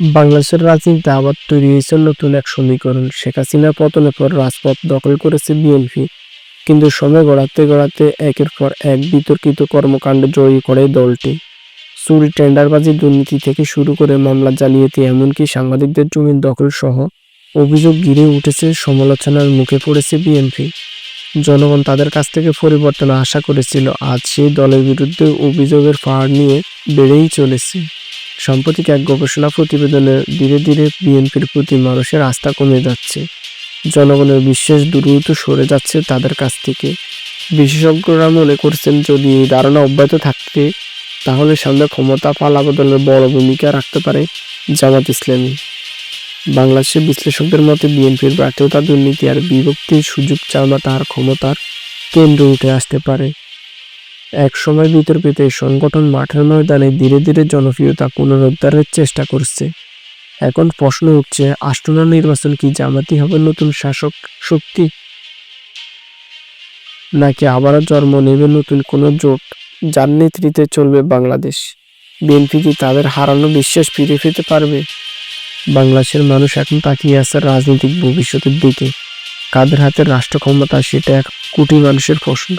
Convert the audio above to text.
বাংলাদেশের রাজনীতিতে আবার তৈরি হয়েছে নতুন এক সমীকরণ। শেখ হাসিনার পতনের পর রাজপথ দখল করেছে বিএনপি। কিন্তু সময় গড়াতে গড়াতে একের পর এক বিতর্কিত কর্মকাণ্ডে জড়িয়ে পড়ে দলটি। চুরি, টেন্ডারবাজি, দুর্নীতি থেকে শুরু করে মামলা জালিয়াতি, এমনকি সাংবাদিকদের জমির দখল সহ অভিযোগ ঘিরে উঠেছে, সমালোচনার মুখে পড়েছে বিএনপি। জনগণ তাদের কাছ থেকে পরিবর্তন আশা করেছিল। আজ সেই দলের বিরুদ্ধে অভিযোগের পাহাড় নিয়ে বেড়েই চলেছে। সাম্প্রতিক এক গবেষণা প্রতিবেদনে ধীরে ধীরে বিএনপির প্রতি মানুষের আস্থা কমে যাচ্ছে। জনগণের বিশ্বাস দ্রুত সরে যাচ্ছে তাদের কাছ থেকে। বিশেষজ্ঞরা মনে করছেন, যদি এই ধারণা অব্যাহত থাকতে তাহলে সামনে ক্ষমতা পালা বদলের বড় ভূমিকা রাখতে পারে জামাত ইসলামী। বাংলাদেশের বিশ্লেষকদের মতে, বিএনপির ব্যর্থতা দুর্নীতি আর বিভক্তির সুযোগ জামাত তার ক্ষমতার কেন্দ্র উঠে আসতে পারে। এক সময় বিতর্কিত এই সংগঠন মাঠের ময়দানে ধীরে ধীরে জনপ্রিয়তা পুনরুদ্ধারের চেষ্টা করছে। এখন প্রশ্ন উঠছে আষ্টনা নির্বাচন কি জামাতি হবে নতুন শাসক শক্তি? নাকি আবারও জন্ম নেবে নতুন কোনো জোট, যার নেতৃত্বে চলবে বাংলাদেশ? বিএনপি কি তাদের হারানো বিশ্বাস ফিরে পেতে পারবে? বাংলাদেশের মানুষ এখন তাকিয়ে আছে রাজনৈতিক ভবিষ্যতের দিকে। কাদের হাতে রাষ্ট্র ক্ষমতা সেটা এক কোটি মানুষের প্রশ্ন।